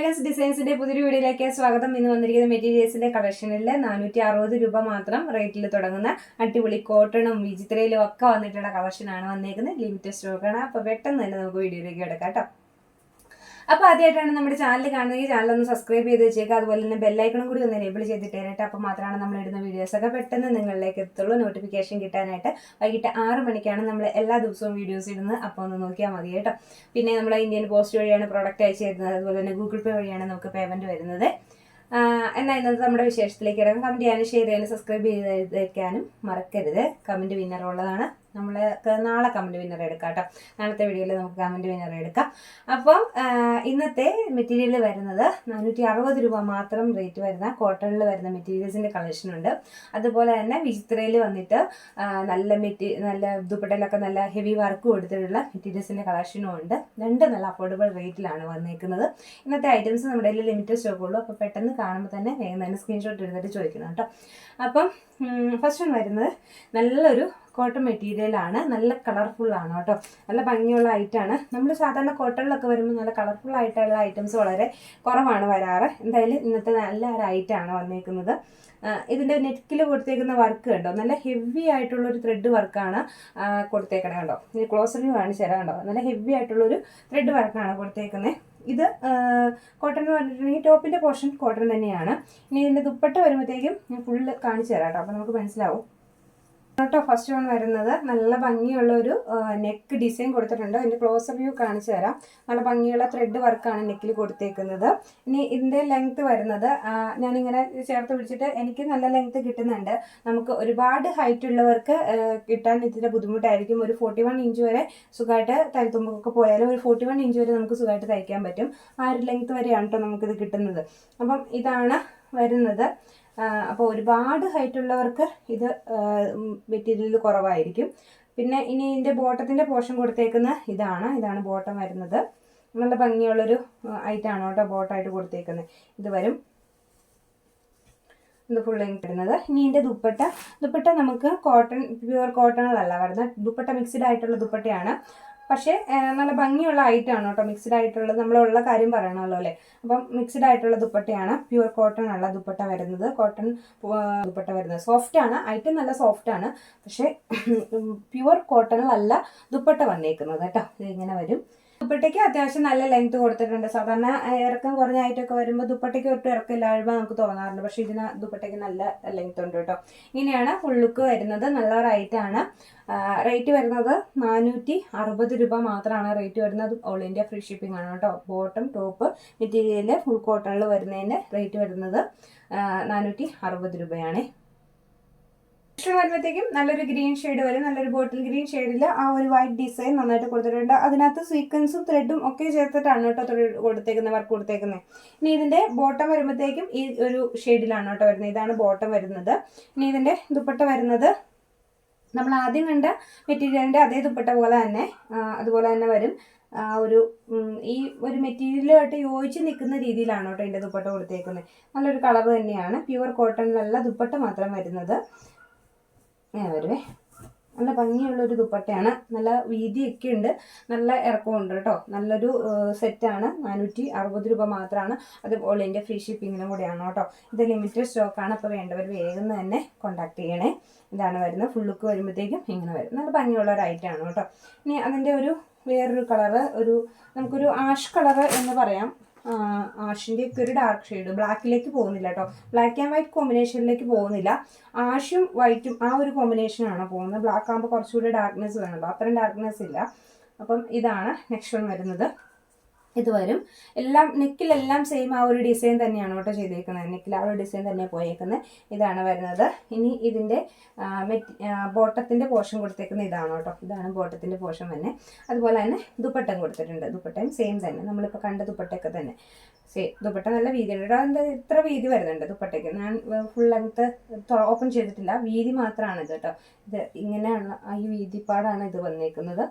Elegance ഡിസൈൻസിന്റെ പുതിയൊരു വീഡിയോയിലേക്ക് സ്വാഗതം. ഇന്ന് വന്നിരിക്കുന്ന മെറ്റീരിയൽസിന്റെ കളക്ഷനിൽ നാനൂറ്റി അറുപത് രൂപ മാത്രം റേറ്റിൽ തുടങ്ങുന്ന അടിപൊളി കോട്ടണും വിചിത്രയിലും ഒക്കെ വന്നിട്ടുള്ള കളക്ഷനാണ് വന്നേക്കുന്നത്. ലിമിറ്റഡ് സ്റ്റോക്കാണ് അപ്പോൾ പെട്ടെന്ന് തന്നെ നമുക്ക് വീഡിയോയിലേക്ക് എടുക്കാം കേട്ടോ. അപ്പോൾ ആദ്യമായിട്ടാണ് നമ്മുടെ ചാനൽ കാണുന്നത്. ചാനൽ ഒന്ന് സബ്സ്ക്രൈബ് ചെയ്ത് വെച്ചേക്കുക അതുപോലെ തന്നെ ബെല്ലൈക്കണം കൂടി ഒന്ന് എനേബിൾ ചെയ്തിട്ടേനായിട്ട് അപ്പോൾ മാത്രമാണ് നമ്മൾ ഇടുന്ന വീഡിയോസ് ഒക്കെ പെട്ടെന്ന് നിങ്ങളിലേക്ക് എത്തുള്ളൂ. നോട്ടിഫിക്കേഷൻ കിട്ടാനായിട്ട് വൈകിട്ട് ആറ് മണിക്കാണ് നമ്മൾ എല്ലാ ദിവസവും വീഡിയോസ് ഇടുന്നത്. അപ്പോൾ ഒന്ന് നോക്കിയാൽ മതി കേട്ടോ. പിന്നെ നമ്മൾ ഇന്ത്യൻ പോസ്റ്റ് വഴിയാണ് പ്രോഡക്റ്റ് അയച്ചു തരുന്നത്. അതുപോലെ തന്നെ ഗൂഗിൾ പേ വഴിയാണ് നമുക്ക് പേയ്മെന്റ് വരുന്നത്. എന്നാൽ ഇന്നത്തെ നമ്മുടെ വിശേഷത്തിലേക്ക് ഇറങ്ങാം. കമന്റ് ചെയ്യാനും ഷെയർ ചെയ്യാനും സബ്സ്ക്രൈബ് ചെയ്തേക്കാനും മറക്കരുത്. കമന്റ് വിന്നർ ഉള്ളതാണ് നമ്മൾ നാളെ കമന്റ് വിന്നർ എടുക്കാം കേട്ടോ നാളത്തെ വീഡിയോയിൽ നമുക്ക് കമന്റ് വിന്നർ എടുക്കാം. അപ്പം ഇന്നത്തെ മെറ്റീരിയൽ വരുന്നത് നാനൂറ്റി അറുപത് രൂപ മാത്രം റേറ്റ് വരുന്ന കോട്ടണിൽ വരുന്ന മെറ്റീരിയൽസിന്റെ കളക്ഷനുണ്ട് അതുപോലെ തന്നെ വിചിത്രയിൽ വന്നിട്ട് നല്ല മെറ്റീ നല്ല ദുപ്പട്ടയിലൊക്കെ നല്ല ഹെവി വർക്ക് കൊടുത്തിട്ടുള്ള മെറ്റീരിയൽസിന്റെ കളക്ഷനും ഉണ്ട്. രണ്ട് നല്ല അഫോർഡബിൾ റേറ്റിലാണ് വന്നേക്കുന്നത്. ഇന്നത്തെ ഐറ്റംസ് നമ്മുടെ കയ്യിൽ ലിമിറ്റഡ് സ്റ്റോക്ക് ഉള്ളൂ. അപ്പോൾ പെട്ടെന്ന് കാണുമ്പോൾ തന്നെ വേഗം തന്നെ സ്ക്രീൻഷോട്ട് എടുത്തിട്ട് ചോദിക്കണം കേട്ടോ. അപ്പം ഫസ്റ്റ് വരുന്നത് നല്ലൊരു കോട്ടൺ മെറ്റീരിയലാണ് നല്ല കളർഫുൾ ആണ് കേട്ടോ. നല്ല ഭംഗിയുള്ള ഐറ്റാണ് നമ്മൾ സാധാരണ കോട്ടണിലൊക്കെ വരുമ്പോൾ നല്ല കളർഫുൾ ആയിട്ടുള്ള ഐറ്റംസ് വളരെ കുറവാണ് വരാറ്. എന്തായാലും ഇന്നത്തെ നല്ല ഒരു ഐറ്റാണ് വന്നേക്കുന്നത്. ഇതിന്റെ നെറ്റിൽ കൊടുത്തേക്കുന്ന വർക്ക് കണ്ടോ? നല്ല ഹെവി ആയിട്ടുള്ള ഒരു ത്രെഡ് വർക്കാണ് കൊടുത്തേക്കണേ കണ്ടോ? ഇനി ക്ലോസർ വ്യൂ കാണിച്ചു തരാം കണ്ടോ? നല്ല ഹെവി ആയിട്ടുള്ളൊരു ത്രെഡ് വർക്കാണ് കൊടുത്തേക്കുന്നത് ഇത് കോട്ടൺ എന്ന് പറഞ്ഞിട്ടുണ്ടെങ്കിൽ ടോപ്പിന്റെ പോർഷൻ കോട്ടൺ തന്നെയാണ്. ഇനി ഇതിന്റെ ദുപ്പട്ട വരുമ്പോഴത്തേക്കും ഫുള്ള് കാണിച്ചു തരാം കേട്ടോ. അപ്പോൾ നമുക്ക് മനസ്സിലാവും. കേട്ടോ ഫസ്റ്റ് വൺ വരുന്നത് നല്ല ഭംഗിയുള്ള ഒരു നെക്ക് ഡിസൈൻ കൊടുത്തിട്ടുണ്ട്. അതിന്റെ ക്ലോസ് വ്യൂ കാണിച്ചു തരാം. നല്ല ഭംഗിയുള്ള ത്രെഡ് വർക്കാണ് നെക്കിൽ കൊടുത്തേക്കുന്നത്. ഇനി ഇതിന്റെ ലെങ്ത് വരുന്നത് ഞാനിങ്ങനെ ചേർത്ത് പിടിച്ചിട്ട് എനിക്ക് നല്ല ലെങ്ത് കിട്ടുന്നുണ്ട്. നമുക്ക് ഒരുപാട് ഹൈറ്റ് ഉള്ളവർക്ക് കിട്ടാൻ ഇതിന്റെ ബുദ്ധിമുട്ടായിരിക്കും. ഒരു ഫോർട്ടി വൺ ഇഞ്ച് വരെ സുഖമായിട്ട് തയ്ത്തുമ്പൊക്കെ പോയാലും ഒരു ഫോർട്ടി വൺ ഇഞ്ച് വരെ നമുക്ക് സുഖമായിട്ട് തയ്ക്കാൻ പറ്റും. ആ ഒരു ലെങ്ത് വരെയാണ് കേട്ടോ നമുക്കിത് കിട്ടുന്നത്. അപ്പം ഇതാണ് വരുന്നത്. അപ്പോൾ ഒരുപാട് ഹൈറ്റ് ഉള്ളവർക്ക് ഇത് മെറ്റീരിയൽ കുറവായിരിക്കും. പിന്നെ ഇനി ഇതിന്റെ ബോട്ടത്തിന്റെ പോർഷൻ കൊടുത്തേക്കുന്ന ഇതാണ്. ഇതാണ് ബോട്ടം വരുന്നത്. നല്ല ഭംഗിയുള്ളൊരു ഐറ്റാണ് കേട്ടോ ബോട്ടായിട്ട് കൊടുത്തേക്കുന്നത്. ഇത് വരും. ഇത് ലെങ്ത് വരുന്നത്. ഇനി ഇതിന്റെ ദുപ്പട്ട. ദുപ്പട്ട നമുക്ക് കോട്ടൺ പ്യുവർ കോട്ടണിലല്ല വരുന്നത്. ദുപ്പട്ട മിക്സ്ഡ് ആയിട്ടുള്ള ദുപ്പട്ടയാണ്. പക്ഷേ നല്ല ഭംഗിയുള്ള ഐറ്റമാണ് കേട്ടോ. മിക്സ്ഡ് ആയിട്ടുള്ളത് നമ്മളുള്ള കാര്യം പറയണമല്ലോ അല്ലേ? അപ്പം മിക്സ്ഡ് ആയിട്ടുള്ള ദുപ്പട്ടയാണ്. പ്യുവർ കോട്ടൺ ഉള്ള ദുപ്പട്ട വരുന്നത്. കോട്ടൺ ദുപ്പട്ട വരുന്നത്. സോഫ്റ്റ് ആണ്. ഐറ്റം നല്ല സോഫ്റ്റ് ആണ്. പക്ഷേ പ്യുവർ കോട്ടണിലല്ല ദുപ്പട്ട വന്നേക്കുന്നത് കേട്ടോ. ഇങ്ങനെ വരും. ദുപ്പട്ടയ്ക്ക് അത്യാവശ്യം നല്ല ലെങ്ത് കൊടുത്തിട്ടുണ്ട്. സാധാരണ ഇറക്കം കുറഞ്ഞായിട്ടൊക്കെ വരുമ്പോൾ ദുപ്പട്ടയ്ക്ക് ഒട്ടും ഇറക്കമില്ലായ്മ നമുക്ക് തോന്നാറുണ്ട്. പക്ഷേ ഇതിന് ദുപ്പട്ടയ്ക്ക് നല്ല ലെങ്ത് ഉണ്ട് കേട്ടോ. ഇങ്ങനെയാണ് ഫുൾ ലുക്ക് വരുന്നത്. നല്ല റൈറ്റാണ് റേറ്റ് വരുന്നത് നാനൂറ്റി അറുപത് രൂപ മാത്രമാണ് റേറ്റ് വരുന്നത്. ഓൾ ഇന്ത്യ ഫ്രീ ഷിപ്പിംഗ് ആണ് കേട്ടോ. ബോട്ടം ടോപ്പ് മെറ്റീരിയൽ ഫുൾ കോട്ടണിൽ വരുന്നതിന്റെ റേറ്റ് വരുന്നത് നാനൂറ്റി അറുപത് രൂപയാണ്. നെക്സ്റ്റ് വരുമ്പോഴത്തേക്കും നല്ലൊരു ഗ്രീൻ ഷെയ്ഡ് വരും. നല്ലൊരു ബോട്ടിൽ ഗ്രീൻ ഷെയ്ഡിൽ ആ ഒരു വൈറ്റ് ഡിസൈൻ നന്നായിട്ട് കൊടുത്തിട്ടുണ്ട്. അതിനകത്ത് സീക്വൻസും ത്രെഡും ഒക്കെ ചേർത്തിട്ടാണ് കേട്ടോ കൊടുത്തേക്കുന്നത് വർക്ക് കൊടുത്തേക്കുന്നത്. ഇനി ഇതിന്റെ ബോട്ടം വരുമ്പോഴത്തേക്കും ഈ ഒരു ഷെയ്ഡിലാണ് കേട്ടോ വരുന്നത്. ഇതാണ് ബോട്ടം വരുന്നത്. ഇനി ഇതിന്റെ ദുപ്പട്ട വരുന്നത് നമ്മൾ ആദ്യം കണ്ട മെറ്റീരിയലിന്റെ അതേ ദുപ്പട്ട പോലെ തന്നെ അതുപോലെ തന്നെ വരും. ഒരു ഈ ഒരു മെറ്റീരിയലുമായിട്ട് യോജിച്ച് നിൽക്കുന്ന രീതിയിലാണ് കേട്ടോ എന്റെ ദുപ്പട്ട കൊടുത്തേക്കുന്നത്. നല്ലൊരു കളർ തന്നെയാണ്. പ്യുവർ കോട്ടണിലല്ല ദുപ്പട്ട മാത്രം വരുന്നത്. ഇങ്ങനെ നല്ല ഭംഗിയുള്ള ഒരു ദുപ്പട്ടയാണ്. നല്ല വീതിയൊക്കെ ഉണ്ട് നല്ല ഇറക്കമുണ്ട് കേട്ടോ. നല്ലൊരു സെറ്റാണ്. നാനൂറ്റി അറുപത് രൂപ മാത്രമാണ്. അത് ഓൾ ഇന്ത്യ ഫ്രീ ഷിപ്പിങ്ങിനും കൂടെയാണ് കേട്ടോ. ഇത് ലിമിറ്റഡ് സ്റ്റോക്കാണ്. അപ്പോൾ വേണ്ടവർ വേഗം തന്നെ കോൺടാക്ട് ചെയ്യണേ. ഇതാണ് വരുന്നത്. ഫുള്ളുക്ക് വരുമ്പോഴത്തേക്കും ഇങ്ങനെ വരും. നല്ല ഭംഗിയുള്ള ഒരു ഐറ്റമാണ് കേട്ടോ. ഇനി അതിന്റെ ഒരു വേറൊരു കളറ് ഒരു നമുക്കൊരു ആഷ് കളറ് എന്ന് പറയാം. ആഷിന്റെ ഒക്കെ ഒരു ഡാർക്ക് ഷെയ്ഡ് ബ്ലാക്കിലേക്ക് പോകുന്നില്ല കേട്ടോ ബ്ലാക്ക് ആൻഡ് വൈറ്റ് കോമ്പിനേഷനിലേക്ക് പോകുന്നില്ല. ആഷും വൈറ്റും ആ ഒരു കോമ്പിനേഷനാണ് പോകുന്നത്. ബ്ലാക്ക് ആകുമ്പോൾ കുറച്ചുകൂടി ഡാർക്ക്നെസ് വേണമല്ലോ അത്രയും ഡാർക്ക്നെസ് ഇല്ല. അപ്പം ഇതാണ് നെക്സ്റ്റ് വൺ വരുന്നത്. ഇത് വരും. എല്ലാം നെക്കിലെല്ലാം സെയിം ആ ഒരു ഡിസൈൻ തന്നെയാണ് കേട്ടോ ചെയ്തേക്കുന്നത്. നെക്കിൽ ആ ഒരു ഡിസൈൻ തന്നെ പോയേക്കുന്നത് ഇതാണ് വരുന്നത്. ഇനി ഇതിന്റെ ബോട്ടത്തിന്റെ പോർഷൻ കൊടുത്തേക്കുന്ന ഇതാണ് കേട്ടോ. ഇതാണ് ബോട്ടത്തിന്റെ പോർഷൻ തന്നെ. അതുപോലെ തന്നെ ദുപ്പട്ടം കൊടുത്തിട്ടുണ്ട്. ദുപ്പട്ടയും സെയിം തന്നെ. നമ്മളിപ്പോൾ കണ്ട ദുപ്പട്ടയൊക്കെ തന്നെ. സെയിം ദുപ്പട്ട നല്ല വീതിയുണ്ട് അതിന്റെ ഇത്ര വീതി വരുന്നുണ്ട് ദുപ്പട്ടയ്ക്ക്. ഞാൻ ഫുൾ ലെങ്ത്ത് ഓപ്പൺ ചെയ്തിട്ടില്ല. വീതി മാത്രമാണ് ഇത് കേട്ടോ. ഇത് ഇങ്ങനെയാണ് ഈ വീതിപ്പാടാണ് ഇത് വന്നേക്കുന്നത്.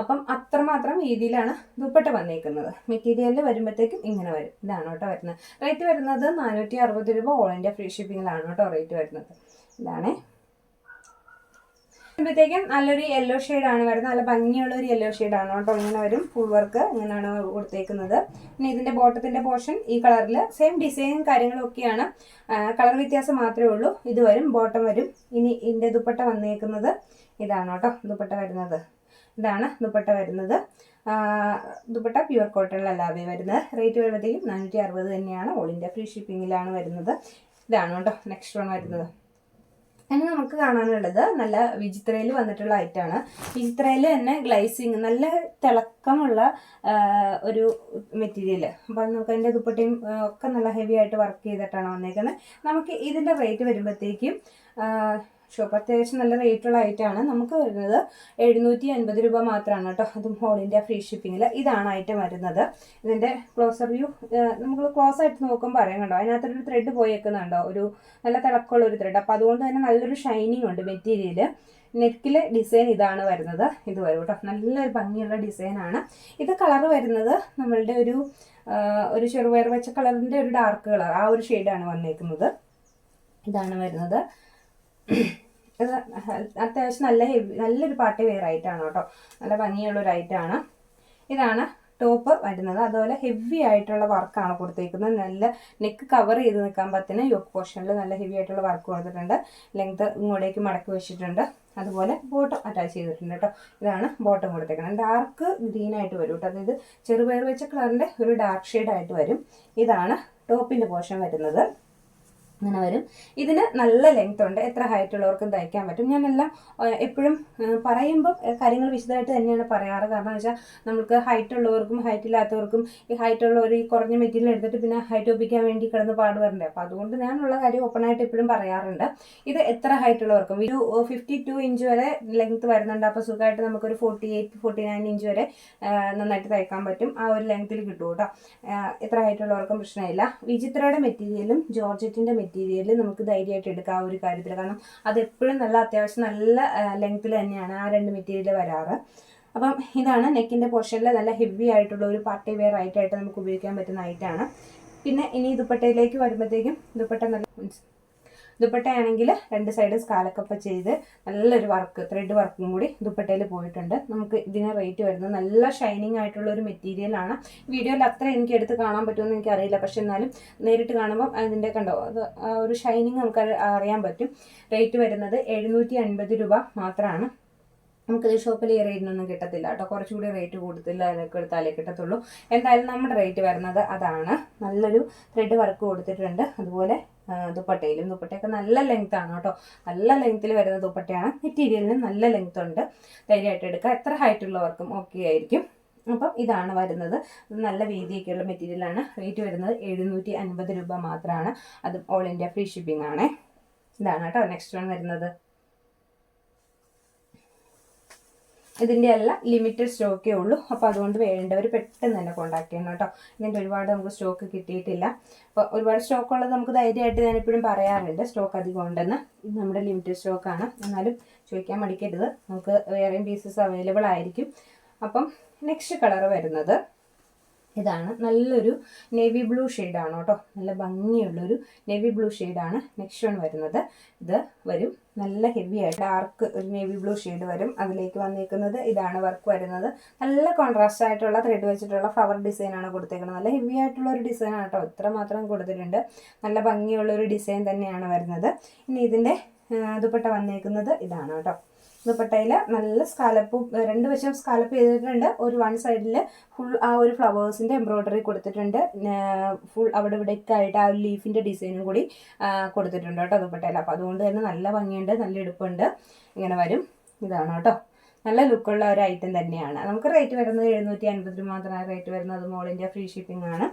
അപ്പം അത്രമാത്രം രീതിയിലാണ് ദുപ്പട്ട വന്നേക്കുന്നത്. മെറ്റീരിയലിൽ വരുമ്പോഴത്തേക്കും ഇങ്ങനെ വരും. ഇതാണ് കേട്ടോ വരുന്നത്. റേറ്റ് വരുന്നത് നാനൂറ്റി അറുപത് രൂപ ഓൾ ഇന്ത്യ ഫ്രീ ഷിപ്പിങ്ങിലാണ് കേട്ടോ റേറ്റ് വരുന്നത്. ഇതാണേ. വരുമ്പോഴത്തേക്കും നല്ലൊരു യെല്ലോ ആണ് വരുന്നത്. നല്ല ഭംഗിയുള്ള ഒരു യെല്ലോ ആണ് കേട്ടോ ഇങ്ങനെ വരും. ഫുൾ വർക്ക് ഇങ്ങനെയാണ് കൊടുത്തേക്കുന്നത്. പിന്നെ ഇതിന്റെ ബോട്ടത്തിന്റെ പോർഷൻ ഈ കളറിൽ സെയിം ഡിസൈനും കാര്യങ്ങളും ഒക്കെയാണ്. കളർ വ്യത്യാസം മാത്രമേ ഉള്ളൂ. ഇത് വരും ബോട്ടം വരും. ഇനി ഇതിന്റെ ദുപ്പട്ട വന്നേക്കുന്നത് ഇതാണ് കേട്ടോ ദുപ്പട്ട വരുന്നത്. ഇതാണ് ദുപ്പട്ട വരുന്നത്. ദുപ്പട്ട പ്യുവർ കോട്ടണിലല്ലാതെ വരുന്നത്. റേറ്റ് വരുമ്പോഴത്തേക്കും നാനൂറ്റി അറുപത് തന്നെയാണ്. ഓൾ ഇന്ത്യ ഫ്രീ ഷിപ്പിങ്ങിലാണ് വരുന്നത്. ഇതാണ് കേട്ടോ നെക്സ്റ്റ് വൺ വരുന്നത്. ഇനി നമുക്ക് കാണാനുള്ളത് നല്ല വിചിത്രയിൽ വന്നിട്ടുള്ള ഐറ്റമാണ് വിചിത്രയിൽ തന്നെ ഗ്ലൈസിങ് നല്ല തിളക്കമുള്ള ഒരു മെറ്റീരിയൽ അപ്പം നമുക്ക് അതിന്റെ ദുപ്പട്ടയും ഒക്കെ നല്ല ഹെവി ആയിട്ട് വർക്ക് ചെയ്തിട്ടാണ് വന്നേക്കുന്നത്. നമുക്ക് ഇതിന്റെ റേറ്റ് വരുമ്പോഴത്തേക്കും ഷോപ്പ് അത്യാവശ്യം നല്ല റേറ്റുള്ള ഐറ്റമാണ് നമുക്ക് വരുന്നത് എഴുന്നൂറ്റി അൻപത് രൂപ മാത്രമാണ് കേട്ടോ. അതും ഹോൾ ഇന്ത്യ ഫ്രീ ഷിപ്പിങ്ങിൽ ഇതാണ് ഐറ്റം വരുന്നത്. ഇതിന്റെ ക്ലോസർ വ്യൂ നമുക്ക് ക്ലോസ് ആയിട്ട് നോക്കുമ്പോൾ അറിയാം കണ്ടോ? അതിനകത്തൊരു ത്രെഡ് പോയേക്കുന്നുണ്ടോ ഒരു നല്ല തിളക്കമുള്ള ഒരു ത്രെഡ് അപ്പോൾ അതുകൊണ്ട് തന്നെ നല്ലൊരു ഷൈനിങ് ഉണ്ട് മെറ്റീരിയൽ നെക്കിലെ ഡിസൈൻ ഇതാണ് വരുന്നത്. ഇത് വരും കേട്ടോ. നല്ലൊരു ഭംഗിയുള്ള ഡിസൈനാണ് ഇത് കളർ വരുന്നത് നമ്മളുടെ ഒരു ഒരു ചെറുപയർ വെച്ച കളറിന്റെ ഒരു ഡാർക്ക് കളർ ആ ഒരു ഷെയ്ഡാണ് വന്നേക്കുന്നത്. ഇതാണ് വരുന്നത്. അത്യാവശ്യം നല്ല ഹെവി നല്ലൊരു പാർട്ടി വെയർ ആയിട്ടാണ് കേട്ടോ. നല്ല ഭംഗിയുള്ളൊരു ഒരു ഐറ്റാണ് ഇതാണ് ടോപ്പ് വരുന്നത്. അതുപോലെ ഹെവി ആയിട്ടുള്ള വർക്കാണ് കൊടുത്തേക്കുന്നത്. നല്ല നെക്ക് കവർ ചെയ്ത് നിൽക്കാൻ പറ്റുന്ന യോക്ക് പോർഷനിൽ നല്ല ഹെവി ആയിട്ടുള്ള വർക്ക് കൊടുത്തിട്ടുണ്ട്. ലെങ്ത് ഇങ്ങോട്ടേക്ക് മടക്കി വെച്ചിട്ടുണ്ട്. അതുപോലെ ബോട്ടം അറ്റാച്ച് ചെയ്തിട്ടുണ്ട് കേട്ടോ. ഇതാണ് ബോട്ടം കൊടുത്തേക്കുന്നത്. ഡാർക്ക് ഗ്രീൻ ആയിട്ട് വരും കേട്ടോ. അതായത് ചെറുപയർ വെച്ച കളറിന്റെ ഒരു ഡാർക്ക് ഷെയ്ഡായിട്ട് വരും. ഇതാണ് ടോപ്പിന്റെ പോർഷൻ വരുന്നത്. അങ്ങനെ വരും. ഇതിന് നല്ല ലെങ്ത് ഉണ്ട്. എത്ര ഹൈറ്റ് ഉള്ളവർക്കും തയ്ക്കാൻ പറ്റും. ഞാനെല്ലാം എപ്പോഴും പറയുമ്പോൾ കാര്യങ്ങൾ വിശദമായിട്ട് തന്നെയാണ് പറയാറ്. കാരണം വെച്ചാൽ നമുക്ക് ഹൈറ്റ് ഉള്ളവർക്കും ഹൈറ്റ് ഇല്ലാത്തവർക്കും ഈ ഹൈറ്റ് ഉള്ളവർ ഈ കുറഞ്ഞ മെറ്റീരിയൽ എടുത്തിട്ട് പിന്നെ ഹൈറ്റ് ഒപ്പിക്കാൻ വേണ്ടി കിടന്ന് പാടുവരണ്ടേ അപ്പോൾ അതുകൊണ്ട് ഞാനുള്ള കാര്യം ഓപ്പൺ ആയിട്ട് എപ്പോഴും പറയാറുണ്ട്. ഇത് എത്ര ഹൈറ്റ് ഉള്ളവർക്കും? ഒരു ഫിഫ്റ്റി ടു ഇഞ്ച് വരെ ലെങ്ത് വരുന്നുണ്ട്. അപ്പോൾ സുഖമായിട്ട് നമുക്കൊരു forty eight forty nine inch വരെ നന്നായിട്ട് തയ്ക്കാൻ പറ്റും. ആ ഒരു ലെങ്ത്തിൽ കിട്ടും കേട്ടോ എത്ര ഹൈറ്റ് ഉള്ളവർക്കും പ്രശ്നമില്ല. വിചിത്രയുടെ മെറ്റീരിയലും ജോർജറ്റിന്റെ മെറ്റീരിയലും നമുക്ക് ധൈര്യമായിട്ട് എടുക്കാം ആ ഒരു കാര്യത്തിൽ കാരണം അത് എപ്പോഴും നല്ല അത്യാവശ്യം നല്ല ലെങ്ത്തിൽ തന്നെയാണ് ആ രണ്ട് മെറ്റീരിയൽ വരാറ്. അപ്പം ഇതാണ് നെക്കിന്റെ പോർഷനിൽ നല്ല ഹെവി ആയിട്ടുള്ള ഒരു പാർട്ടി വെയർ ആയിട്ടായിട്ട് നമുക്ക് ഉപയോഗിക്കാൻ പറ്റുന്ന ഐറ്റാണ് പിന്നെ ഇനി ദുപ്പട്ടയിലേക്ക് വരുമ്പോഴത്തേക്കും ദുപ്പട്ട നല്ല ദുപ്പട്ടയാണെങ്കിൽ രണ്ട് സൈഡ് സ്കാലക്കപ്പ ചെയ്ത് നല്ലൊരു വർക്ക് ത്രെഡ് വർക്കും കൂടി ദുപ്പട്ടയിൽ പോയിട്ടുണ്ട്. നമുക്ക് ഇതിന് റേറ്റ് വരുന്നത് നല്ല ഷൈനിങ് ആയിട്ടുള്ള ഒരു മെറ്റീരിയലാണ് വീഡിയോയിൽ അത്ര എനിക്ക് എടുത്ത് കാണാൻ പറ്റുമെന്ന് എനിക്കറിയില്ല പക്ഷെ എന്നാലും നേരിട്ട് കാണുമ്പോൾ അതിന്റെ കണ്ടോ അത് ഒരു ഷൈനിങ് നമുക്ക് അറിയാൻ പറ്റും. റേറ്റ് വരുന്നത് എഴുന്നൂറ്റി അൻപത് രൂപ മാത്രമാണ് നമുക്കിത് ഷോപ്പിൽ ഈ റേറ്റിനൊന്നും കിട്ടത്തില്ല കേട്ടോ. കുറച്ചുകൂടി റേറ്റ് കൂടുതൽ എടുത്താലേ കിട്ടത്തുള്ളൂ. എന്തായാലും നമ്മുടെ റേറ്റ് വരുന്നത് അതാണ്. നല്ലൊരു ത്രെഡ് വർക്ക് കൊടുത്തിട്ടുണ്ട്. അതുപോലെ ദുപ്പട്ടയിലും. ദുപ്പട്ടയൊക്കെ നല്ല ലെങ്ത് ആണ് കേട്ടോ. നല്ല ലെങ്ത്തിൽ വരുന്ന ദുപ്പട്ടയാണ്. മെറ്റീരിയലിന് നല്ല ലെങ്ത് ഉണ്ട്. ധൈര്യമായിട്ട് എടുക്കുക. എത്ര ഹൈറ്റ് ഉള്ളവർക്കും ഓക്കെ ആയിരിക്കും. അപ്പം ഇതാണ് വരുന്നത്. നല്ല വീതിയൊക്കെയുള്ള മെറ്റീരിയലാണ് റേറ്റ് വരുന്നത് എഴുന്നൂറ്റി അൻപത് രൂപ മാത്രമാണ്. അതും ഓൾ ഇന്ത്യ ഫ്രീ ഷിപ്പിംഗ് ആണ്. ഇതാണ് കേട്ടോ. നെക്സ്റ്റ് വൺ വരുന്നത്. ഇതിന്റെ എല്ലാം ലിമിറ്റഡ് സ്റ്റോക്കേ ഉള്ളൂ. അപ്പോൾ അതുകൊണ്ട് വേണ്ടവർ പെട്ടെന്ന് തന്നെ കോൺടാക്ട് ചെയ്യണം കേട്ടോ. ഇങ്ങനത്തെ ഒരുപാട് നമുക്ക് സ്റ്റോക്ക് കിട്ടിയിട്ടില്ല. അപ്പോൾ ഒരുപാട് സ്റ്റോക്ക് ഉള്ളത് നമുക്ക് ധൈര്യമായിട്ട് ഞാൻ എപ്പോഴും പറയാറുണ്ട്. സ്റ്റോക്ക് അധികം ഉണ്ടെന്ന്. ഇത് നമ്മുടെ ലിമിറ്റഡ് സ്റ്റോക്കാണ് എന്നാലും ചോദിക്കാൻ മടിക്കരുത്. നമുക്ക് വേറെയും പീസസ് അവൈലബിൾ ആയിരിക്കും. അപ്പം നെക്സ്റ്റ് കളർ വരുന്നത്. ഇതാണ്. നല്ലൊരു നേവി ബ്ലൂ ഷെയ്ഡാണ് കേട്ടോ. നല്ല ഭംഗിയുള്ളൊരു നേവി ബ്ലൂ ഷെയ്ഡാണ് നെക്സ്റ്റ് വൺ വരുന്നത്. ഇത് വരും. നല്ല ഹെവി ആയിട്ട് ഡാർക്ക് ഒരു നേവി ബ്ലൂ ഷെയ്ഡ് വരും. അതിലേക്ക് വന്നിരിക്കുന്നത് ഇതാണ് വർക്ക് വരുന്നത്. നല്ല കോൺട്രാസ്റ്റ് ആയിട്ടുള്ള ത്രെഡ് വെച്ചിട്ടുള്ള ഫ്ലവർ ഡിസൈനാണ് കൊടുത്തേക്കുന്നത്. നല്ല ഹെവി ആയിട്ടുള്ള ഒരു ഡിസൈനാണ് കേട്ടോ. ഇത്ര മാത്രം കൊടുത്തിട്ടുണ്ട്. നല്ല ഭംഗിയുള്ള ഒരു ഡിസൈൻ തന്നെയാണ് വരുന്നത്. ഇനി ഇതിന്റെ ദുപ്പട്ട വന്നേക്കുന്നത് ഇതാണ് കേട്ടോ. ദുപ്പട്ടയിൽ നല്ല സ്കാലപ്പ് രണ്ട് വശം സ്കാലപ്പ് ചെയ്തിട്ടുണ്ട്. ഒരു വൺ സൈഡിൽ ഫുൾ ആ ഒരു ഫ്ലവേഴ്സിന്റെ എംബ്രോയ്ഡറി കൊടുത്തിട്ടുണ്ട്. ഫുൾ അവിടെ ഇവിടെയൊക്കെ ആയിട്ട് ആ ഒരു ലീഫിന്റെ ഡിസൈനും കൂടി കൊടുത്തിട്ടുണ്ട് കേട്ടോ ദുപ്പട്ടയിൽ അപ്പോൾ അതുകൊണ്ട് തന്നെ നല്ല ഭംഗിയുണ്ട് നല്ല എടുപ്പുണ്ട് ഇങ്ങനെ വരും. ഇതാണ് കേട്ടോ. നല്ല ലുക്കുള്ള ഒരു ഐറ്റം തന്നെയാണ്. നമുക്ക് റേറ്റ് വരുന്നത് എഴുന്നൂറ്റി അൻപത് രൂപ മാത്രമാണ് റേറ്റ് വരുന്നത് മോളിന്റെ ഫ്രീ ഷിപ്പിംഗ് ആണ്.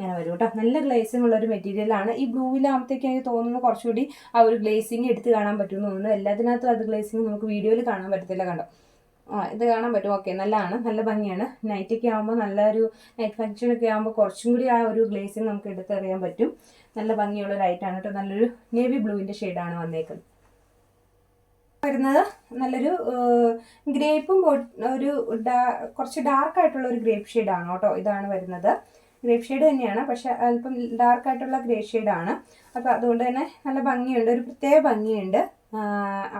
ഇങ്ങനെ വരും കേട്ടോ. നല്ല ഗ്ലേസിംഗ് ഉള്ള ഒരു മെറ്റീരിയൽ ആണ്. ഈ ബ്ലൂവിലാകുമ്പോഴത്തേക്ക് എനിക്ക് തോന്നുന്നു കുറച്ചുകൂടി ആ ഒരു ഗ്ലേസിങ് എടുത്ത് കാണാൻ പറ്റുമെന്ന് തോന്നുന്നു. എല്ലാത്തിനകത്തും അത് ഗ്ലേസിങ് നമുക്ക് വീഡിയോയിൽ കാണാൻ പറ്റത്തില്ല കണ്ടോ. ആ ഇത് കാണാൻ പറ്റും. ഓക്കെ നല്ലതാണ്. നല്ല ഭംഗിയാണ്. നൈറ്റൊക്കെ ആകുമ്പോൾ നല്ലൊരു നൈറ്റ് ഫംഗ്ഷൻ ഒക്കെ ആകുമ്പോൾ കുറച്ചും കൂടി ആ ഒരു ഗ്ലേസിങ് നമുക്ക് എടുത്തറിയാൻ പറ്റും. നല്ല ഭംഗിയുള്ള ലൈറ്റാണ് കേട്ടോ. നല്ലൊരു നേവി ബ്ലൂവിന്റെ ഷെയ്ഡാണ് വന്നേക്കുന്നത്. വരുന്നത് നല്ലൊരു ഗ്രേപ്പും ഒരു കുറച്ച് ഡാർക്ക് ആയിട്ടുള്ള ഒരു ഗ്രേപ്പ് ഷെയ്ഡാണ് കേട്ടോ. ഇതാണ് വരുന്നത്. ഗ്രേപ്പ് ഷെയ്ഡ് തന്നെയാണ്. പക്ഷെ അല്പം ഡാർക്കായിട്ടുള്ള ഗ്രേ ഷെയ്ഡാണ് അപ്പോൾ അതുകൊണ്ട് തന്നെ നല്ല ഭംഗിയുണ്ട്. ഒരു പ്രത്യേക ഭംഗിയുണ്ട്.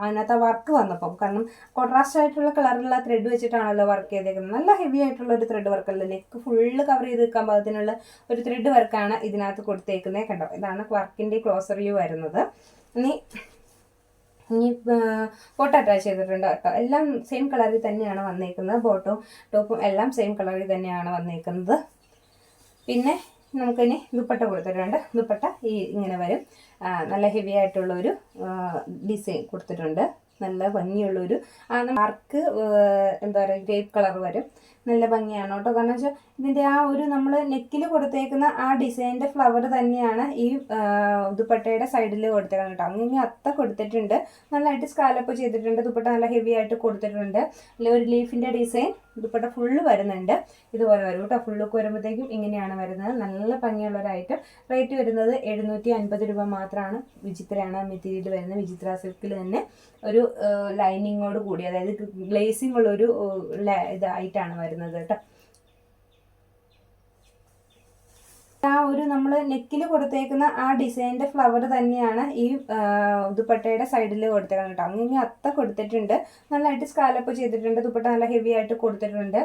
അതിനകത്ത് വർക്ക് വന്നപ്പം. കാരണം കോൺട്രാസ്റ്റ് ആയിട്ടുള്ള കളറുള്ള ത്രെഡ് വെച്ചിട്ടാണല്ലോ വർക്ക് ചെയ്തേക്കുന്നത്. നല്ല ഹെവി ആയിട്ടുള്ള ഒരു ത്രെഡ് വർക്കല്ല നെക്ക് ഫുള്ള് കവർ ചെയ്ത് നിൽക്കാൻ പാകത്തിനുള്ള ഒരു ത്രെഡ് വർക്കാണ് ഇതിനകത്ത് കൊടുത്തേക്കുന്നത് കണ്ടോ? ഇതാണ് വർക്കിന്റെ ക്ലോസർ വ്യൂ വരുന്നത്. ഇനി ഇനി ഫോട്ടോ അറ്റാച്ച് ചെയ്തിട്ടുണ്ട് കേട്ടോ. എല്ലാം സെയിം കളറിൽ തന്നെയാണ് വന്നേക്കുന്നത്. ബോട്ടും ടോപ്പും എല്ലാം സെയിം കളറിൽ തന്നെയാണ് വന്നേക്കുന്നത്. പിന്നെ നമുക്കിനി ദുപ്പട്ട കൊടുത്തിട്ടുണ്ട്. ദുപ്പട്ട ഈ ഇങ്ങനെ വരും. നല്ല ഹെവി ആയിട്ടുള്ള ഒരു ഡിസൈൻ കൊടുത്തിട്ടുണ്ട്. നല്ല ഭംഗിയുള്ളൊരു ആ മാർക്ക് എന്താ പറയുക ഗ്രേപ്പ് കളർ വരും. നല്ല ഭംഗിയാണ് കേട്ടോ. കാരണം വെച്ചാൽ ഇതിന്റെ ആ ഒരു നമ്മൾ നെക്കിൽ കൊടുത്തേക്കുന്ന ആ ഡിസൈനിന്റെ ഫ്ലവർ തന്നെയാണ് ഈ ദുപ്പട്ടയുടെ സൈഡിൽ കൊടുത്തേക്കുന്നത് കേട്ടോ. അങ്ങനെ അത്ത കൊടുത്തിട്ടുണ്ട്. നല്ലതായിട്ട് സ്കാലപ്പ് ചെയ്തിട്ടുണ്ട്. ദുപ്പട്ട നല്ല ഹെവി ആയിട്ട് കൊടുത്തിട്ടുണ്ട്. അല്ലെങ്കിൽ ഒരു ലീഫിന്റെ ഡിസൈൻ ദുപ്പട്ട ഫുള്ള് വരുന്നുണ്ട്. ഇതുപോലെ വരും കേട്ടോ. ഫുള്ളൊക്കെ വരുമ്പോഴത്തേക്കും ഇങ്ങനെയാണ് വരുന്നത്. നല്ല ഭംഗിയുള്ള ഒരു ഐറ്റം റേറ്റ് വരുന്നത് എഴുന്നൂറ്റി അൻപത് രൂപ മാത്രമാണ് വിചിത്രയാണ് മെറ്റീരിയൽ വരുന്നത്. വിചിത്ര സിൽക്കിൽ തന്നെ ഒരു ലൈനിങ്ങോട് കൂടി അതായത് ഗ്ലേസിംഗ് ഉള്ള ഒരു ഇതായിട്ടാണ് വരുന്നത് കേട്ടോ. ആ ഒരു നമ്മൾ നെക്കിൽ കൊടുത്തേക്കുന്ന ആ ഡിസൈനിന്റെ ഫ്ലവർ തന്നെയാണ് ഈ ദുപ്പട്ടയുടെ സൈഡിൽ കൊടുത്തേക്കുന്നത് കേട്ടോ. അങ്ങനെ അത്ത കൊടുത്തിട്ടുണ്ട്. നല്ലതായിട്ട് സ്കാലപ്പ് ചെയ്തിട്ടുണ്ട്. ദുപ്പട്ട നല്ല ഹെവി ആയിട്ട് കൊടുത്തിട്ടുണ്ട്.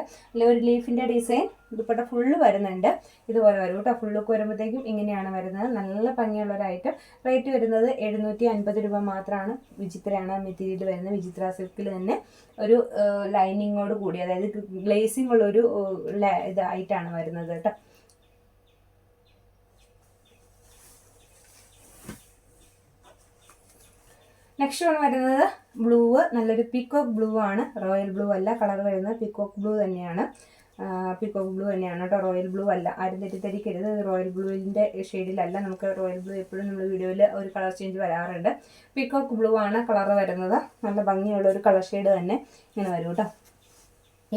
ഒരു ലീഫിന്റെ ഡിസൈൻ ദുപ്പട്ട ഫുള്ള് വരുന്നുണ്ട്. ഇതുപോലെ വരും കേട്ടോ. ഫുള്ളൊക്കെ വരുമ്പോഴത്തേക്കും ഇങ്ങനെയാണ് വരുന്നത്. നല്ല ഭംഗിയുള്ള ഒരു ഐറ്റം റേറ്റ് വരുന്നത് എഴുന്നൂറ്റി അൻപത് രൂപ മാത്രമാണ് വിചിത്രയാണ് മെറ്റീരിയൽ വരുന്നത്. വിചിത്ര സിൽക്കിൽ തന്നെ ഒരു ലൈനിങ്ങോട് കൂടി അതായത് ഗ്ലേസിംഗ് ഉള്ള ഒരു ഇതായിട്ടാണ് വരുന്നത് കേട്ടോ. വൺ വരുന്നത് ബ്ലൂ നല്ലൊരു പിക്കോക്ക് ബ്ലൂ ആണ്. റോയൽ ബ്ലൂ അല്ല കളർ വരുന്നത് പിക്കോക്ക് ബ്ലൂ തന്നെയാണ്. പിക്കോക്ക് ബ്ലൂ തന്നെയാണ് കേട്ടോ റോയൽ ബ്ലൂ അല്ല. ആരും തെറ്റിദ്ധരിക്കരുത് റോയൽ ബ്ലൂവിന്റെ ഷെയ്ഡിലല്ല നമുക്ക് റോയൽ ബ്ലൂ എപ്പോഴും നമ്മൾ വീഡിയോയിൽ ഒരു കളർ ചേഞ്ച് വരാറുണ്ട്. പിക്കോക്ക് ബ്ലൂ ആണ് കളർ വരുന്നത്. നല്ല ഭംഗിയുള്ള ഒരു കളർ ഷെയ്ഡ് തന്നെ ഇങ്ങനെ വരും കേട്ടോ.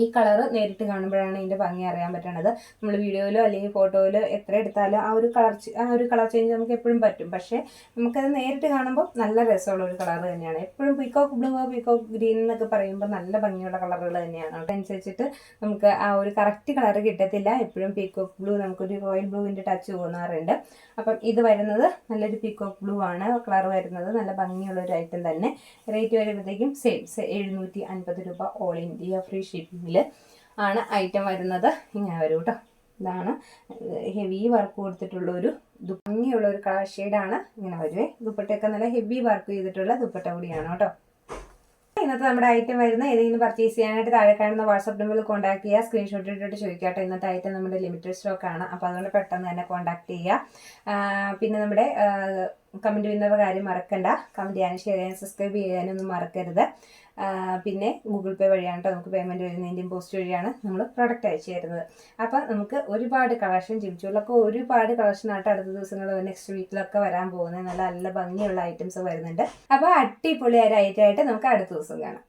ഈ കളർ നേരിട്ട് കാണുമ്പോഴാണ് ഇതിന്റെ ഭംഗി അറിയാൻ പറ്റണത്. നമ്മൾ വീഡിയോയിലോ അല്ലെങ്കിൽ ഫോട്ടോയിലോ എത്ര എടുത്താലും ആ ഒരു കളർ ആ ഒരു കളർ ചേഞ്ച് നമുക്ക് എപ്പോഴും പറ്റും. പക്ഷേ നമുക്കത് നേരിട്ട് കാണുമ്പോൾ നല്ല രസമുള്ള ഒരു കളർ തന്നെയാണ്. എപ്പോഴും പീക്കോക്ക് ബ്ലൂ പീക്കോക്ക് ഗ്രീൻ എന്നൊക്കെ പറയുമ്പോൾ നല്ല ഭംഗിയുള്ള കളറുകൾ തന്നെയാണ്. അതനുസരിച്ചിട്ട് നമുക്ക് ആ ഒരു കറക്റ്റ് കളർ കിട്ടത്തില്ല. എപ്പോഴും പീക്കോക്ക് ബ്ലൂ നമുക്കൊരു റോയൽ ബ്ലൂവിന്റെ ടച്ച് തോന്നാറുണ്ട്. അപ്പം ഇത് വരുന്നത് നല്ലൊരു പീക്കോക്ക് ബ്ലൂ ആണ്. കളർ വരുന്നത് നല്ല ഭംഗിയുള്ള ഒരു ഐറ്റം തന്നെ. റേറ്റ് വരുമ്പോഴത്തേക്കും സെയിം എഴുന്നൂറ്റി അൻപത് രൂപ ഓൾ ഇന്ത്യ ഫ്രീ ഷിപ്പിങ്ങിൽ ആണ് ഐറ്റം വരുന്നത്. ഇങ്ങനെ വരും കേട്ടോ ഇതാണ് ഹെവി വർക്ക് കൊടുത്തിട്ടുള്ള ഒരു ഭംഗിയുള്ള ഒരു കളർ ഇങ്ങനെ വരുവേ. ദുപ്പട്ടയൊക്കെ നല്ല ഹെവി വർക്ക് ചെയ്തിട്ടുള്ള ദുപ്പട്ട കൂടിയാണ് കേട്ടോ. ഇന്നത്തെ നമ്മുടെ ഐറ്റം വരുന്ന ഏതെങ്കിലും പർച്ചേസ് ചെയ്യാനായിട്ട് താഴെ കാണുന്ന വാട്സപ്പ് നമ്പറിൽ കോൺടാക്ട് ചെയ്യുക. സ്ക്രീൻഷോട്ട് ഇട്ടിട്ട് ചോദിക്കാട്ടെ. ഇന്നത്തെ ഐറ്റം നമ്മുടെ ലിമിറ്റഡ് സ്റ്റോക്ക് ആണ്. അപ്പോൾ അതുകൊണ്ട് പെട്ടെന്ന് തന്നെ കോൺടാക്ട് ചെയ്യുക. പിന്നെ നമ്മുടെ കമന്റ് ചെയ്യുന്ന കാര്യം മറക്കണ്ട. കമന്റ് ചെയ്യാനും ഷെയർ ചെയ്യാനും സബ്സ്ക്രൈബ് ചെയ്യാനും ഒന്നും മറക്കരുത്. പിന്നെ ഗൂഗിൾ പേ വഴിയാണ് കേട്ടോ നമുക്ക് പേയ്മെന്റ് വരുന്നതിന്റെയും പോസ്റ്റ് വഴിയാണ് നമ്മൾ പ്രൊഡക്റ്റ് അയച്ചു തരുന്നത്. അപ്പം നമുക്ക് ഒരുപാട് കളക്ഷൻ ജീവിച്ചുള്ളൊക്കെ ഒരുപാട് കളക്ഷൻ ആയിട്ട് അടുത്ത ദിവസങ്ങൾ നെക്സ്റ്റ് വീക്കിലൊക്കെ വരാൻ പോകുന്നത്. നല്ല നല്ല ഭംഗിയുള്ള ഐറ്റംസ് വരുന്നുണ്ട്. അപ്പോൾ അടിപൊളി ഒരു ഐറ്റം ആയിട്ട് നമുക്ക് അടുത്ത ദിവസം കാണാം.